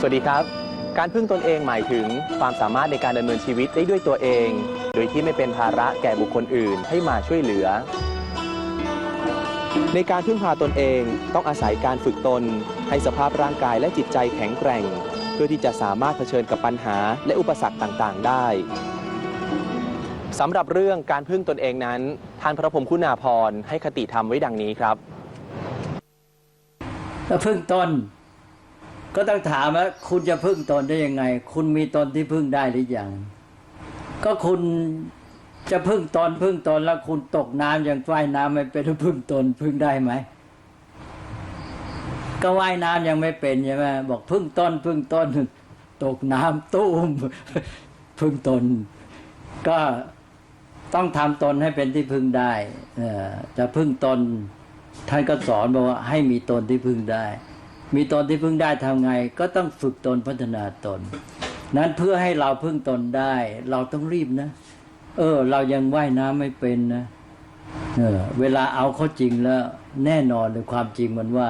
สวัสดีครับ การพึ่งตนเองหมายถึงความสามารถในการดำเนินชีวิตได้ด้วยตัวเอง โดยที่ไม่เป็นภาระแก่บุคคลอื่นให้มาช่วยเหลือ ในการพึ่งพาตนเองต้องอาศัยการฝึกตน ให้สภาพร่างกายและจิตใจแข็งแกร่ง เพื่อที่จะสามารถเผชิญกับปัญหาและอุปสรรคต่างๆ ได้สำหรับเรื่องการพึ่งตนเองนั้นท่านพระพรหมคุณาภรให้คติธรรมไว้ดังนี้ครับถ้าพึ่งตน ก็ต้องถามว่าคุณจะพึ่งตนได้ยังไง คุณมีตนที่พึ่งได้หรือยังก็คุณจะพึ่งตนพึ่งตนแล้วคุณตกน้ำยังว่ายน้ำไม่เป็นพึ่งตนพึ่งได้ไหมก็ว่ายน้ำยังไม่เป็นใช่ไหมบอกพึ่งตนพึ่งตนตกน้ำตุ้มพึ่งตน ก็ต้องทำตนให้เป็นที่พึ่งได้จะพึ่งตนท่านก็สอนบอกว่าให้มีตนที่พึ่งได้ มีตนที่พึ่งได้ทำไง ก็ต้องฝึกตนพัฒนาตน นั้นเพื่อให้เราพึ่งตนได้ เราต้องรีบนะ เออ เรายังว่ายน้ำไม่เป็นนะเออเวลาเอาเข้าจริงแล้ว แน่นอนเลยความจริงมันว่า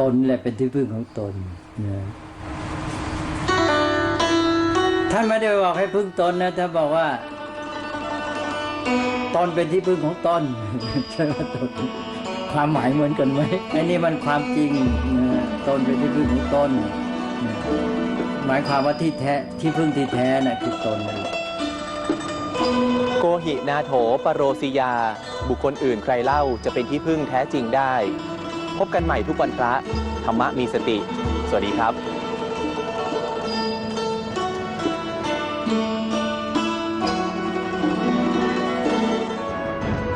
ตนแหละเป็นที่พึ่งของตนนะท่านไม่ได้บอกให้พึ่งตนนะท่านบอกว่า ตนเป็นที่พึ่งของตนใช่ไหมตน ความหมายเหมือนกันไหมไอ้นี่มันความจริงนะตนเป็นที่พึ่งของตนนะหมายความว่าที่แท้ที่พึ่งที่แท้น่ะคือตนนั่นแหละโกหินาโถปโรสิยา บุคคลอื่นใครเล่าจะเป็นที่พึ่งแท้จริงได้ พบกันใหม่ทุกวันพระธรรมะมีสติ สวัสดีครับ